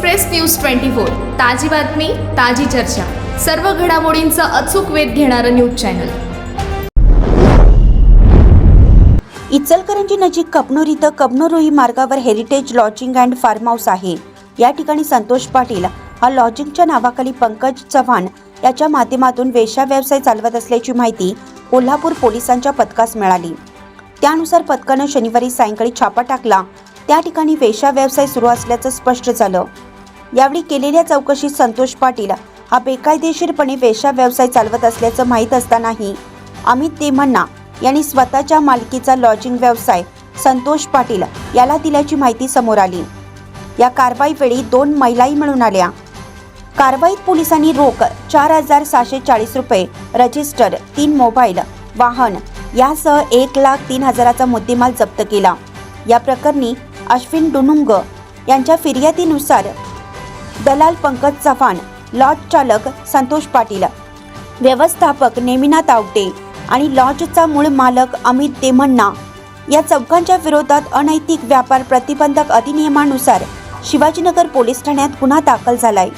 Express news twenty four ताजी बातमी ताजी चर्चा. सर्व घडामोडींचा अचूक वेध घेणारं न्यूज चॅनल. इचलकरंजी नजीक कबनूर इथं कबनूरोही मार्गावर heritage lodging and farm house आहे. या ठिकाणी संतोष पाटील हा लॉजिंगच्या नावाखाली पंकज चव्हाण याच्या माध्यमातून वेशा व्यवसाय चालवत असल्याची माहिती कोल्हापूर पोलिसांच्या पथकास मिळाली. त्यानुसार पथकानं शनिवारी सायंकाळी छापा टाकला. त्या ठिकाणी वेशा व्यवसाय सुरू असल्याचं स्पष्ट झालं. यावेळी केलेल्या चौकशीत संतोष पाटील हा बेकायदेशीरपणे वेशा व्यवसाय चालवत असल्याचं माहीत असतानाही अमित तेमन्ना यांनी स्वतःच्या मालकीचा लॉजिंग व्यवसाय संतोष पाटील याला दिल्याची माहिती समोर आली. या कारवाईवेळी दोन महिलाही मिळून आल्या. कारवाईत पोलिसांनी रोख चार हजार सहाशे चाळीस रुपये रजिस्टर तीन मोबाईल वाहन यासह एक लाख तीन हजाराचा मुद्देमाल जप्त केला. या प्रकरणी अश्विन डुनुंग यांच्या फिर्यादीनुसार दलाल पंकज चव्हाण लॉज चालक संतोष पाटील. व्यवस्थापक नेमिनाथ आवटे आणि लॉजचा मूळ मालक अमित देमण्णा या चौघांच्या विरोधात अनैतिक व्यापार प्रतिबंधक अधिनियमानुसार शिवाजीनगर पोलीस ठाण्यात गुन्हा दाखल झालाय.